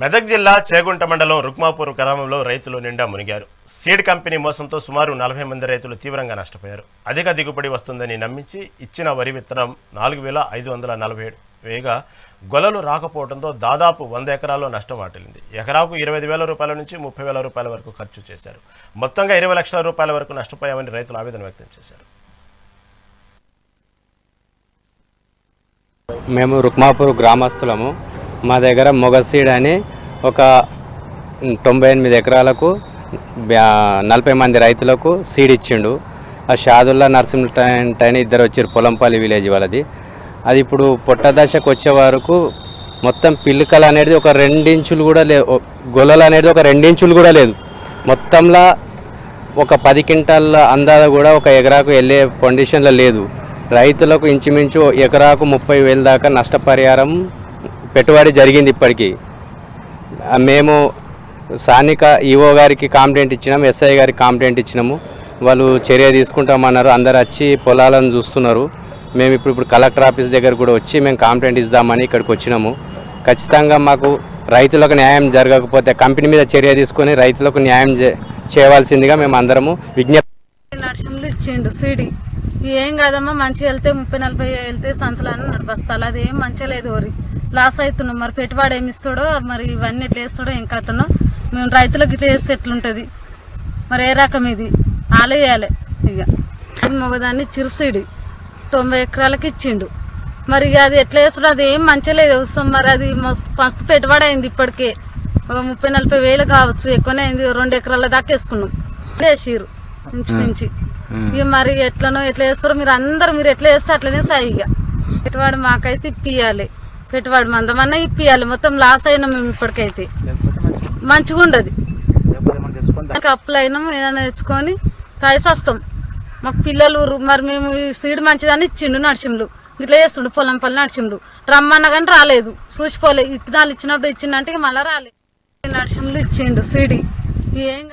మెదక్ జిల్లా చేగుంట మండలం రుక్మాపూర్ గ్రామంలో రైతులు నిండా మునిగారు. సీడ్ కంపెనీ మోసంతో సుమారు నలభై మంది రైతులు తీవ్రంగా నష్టపోయారు. అధిక దిగుబడి వస్తుందని నమ్మించి ఇచ్చిన వరి విత్తనం నాలుగు వేల ఐదు వందల నలభై ఏడు వేగా గొలలు రాకపోవడంతో దాదాపు వంద ఎకరాల్లో నష్టం వాటిల్లింది. ఎకరాకు ఇరవై వేల రూపాయల నుంచి ముప్పై వేల రూపాయల వరకు ఖర్చు చేశారు. మొత్తంగా ఇరవై లక్షల రూపాయల వరకు నష్టపోయామని రైతులు ఆవేదన వ్యక్తం చేశారు. మేము రుక్మాపూర్ గ్రామస్తులము. మా దగ్గర మొగసీడ్ అని ఒక తొంభై ఎనిమిది ఎకరాలకు నలభై మంది రైతులకు సీడ్ ఇచ్చిండు. ఆ షాదుల్లా నరసింహటైన్ ఇద్దరు వచ్చారు పొలంపల్లి విలేజ్ వాళ్ళది. అది ఇప్పుడు పొట్ట దశకు వచ్చే వరకు మొత్తం పిల్లికలు అనేది ఒక రెండించులు కూడా లే గొల్లలు అనేది ఒక రెండించులు కూడా లేదు. మొత్తంలా ఒక పది క్వింటాల అందాద కూడా ఒక ఎకరాకు వెళ్ళే కండిషన్లో లేదు. రైతులకు ఇంచుమించు ఎకరాకు ముప్పై వేల దాకా నష్టపరిహారం పెట్టుబడి జరిగింది ఇప్పటికీ. మేము స్థానిక ఈఓ గారికి కాంప్లైంట్ ఇచ్చినాము ఎస్ఐ గారికి కాంప్లైంట్ ఇచ్చినాము. వాళ్ళు చర్య తీసుకుంటామన్నారు అందరు వచ్చి పొలాలను చూస్తున్నారు. మేము ఇప్పుడు ఇప్పుడు కలెక్టర్ ఆఫీస్ దగ్గర కూడా వచ్చి మేము కాంప్లైంట్ ఇద్దామని ఇక్కడికి వచ్చినాము. ఖచ్చితంగా మాకు రైతులకు న్యాయం జరగకపోతే కంపెనీ మీద చర్య తీసుకొని రైతులకు న్యాయం చే- చేయవలసిందిగా మేము అందరము విజ్ఞప్తి నడుచులు ఇచ్చిండు సిడి. ఏం కాదమ్మా మంచిగా వెళ్తే ముప్పై నలభై వెళ్తే సంచలాన్ని నడిపిస్తాను అది ఏం మంచిగా లేదు ఓరి. లాస్ అవుతున్నాం. మరి పెట్టుబడి ఏమి ఇస్తాడో మరి ఇవన్నీ ఎట్లా వేస్తాడో ఇంకా అతను మేము రైతులకు ఇట్లా వేస్తే ఎట్లుంటుంది? మరి ఏ రకం ఇది? ఆలేయాలి. ఇక మగదాన్ని చిరుసిడి. తొంభై ఎకరాలకి ఇచ్చిండు. మరి ఇక అది ఎట్లా వేస్తాడో అది ఏం మంచిగా లేదు అవసరం మరి అది మస్తు మస్తు పెట్టుబడి అయింది ఇప్పటికే. ముప్పై నలభై వేలు కావచ్చు ఎక్కువనే అయింది. రెండు ఎకరాల దాకా వేసుకున్నాం. వేసిరు ఇంచుమించి ఇక మరి ఎట్లనో ఎట్లా వేస్తారో మీరు అందరూ మీరు ఎట్లా వేస్తే అట్లనే సాయి ఇక. పెట్టుబడి మాకైతే ఇప్పియాలి. పెట్టుబడి మందమన్నా ఇప్పియాలి. మొత్తం లాస్ అయినాం మేము ఇప్పటికైతే. మంచిగా ఉండదు అప్పులు అయినాం ఏదైనా తెచ్చుకొని తాయిసి వస్తాం మాకు పిల్లలు మరి మేము ఈ సీడ్ మంచిదని ఇచ్చిండు నడిచిండు. ఇట్లా చేస్తుండు పొలం పల్లి నడిచిండు. రమ్మన్న కానీ రాలేదు. చూసిపోలే. ఇత్తనాలు ఇచ్చినప్పుడు ఇచ్చిండంటే మళ్ళీ రాలేదు నడిచిండు ఇచ్చిండు సీడి. ఏం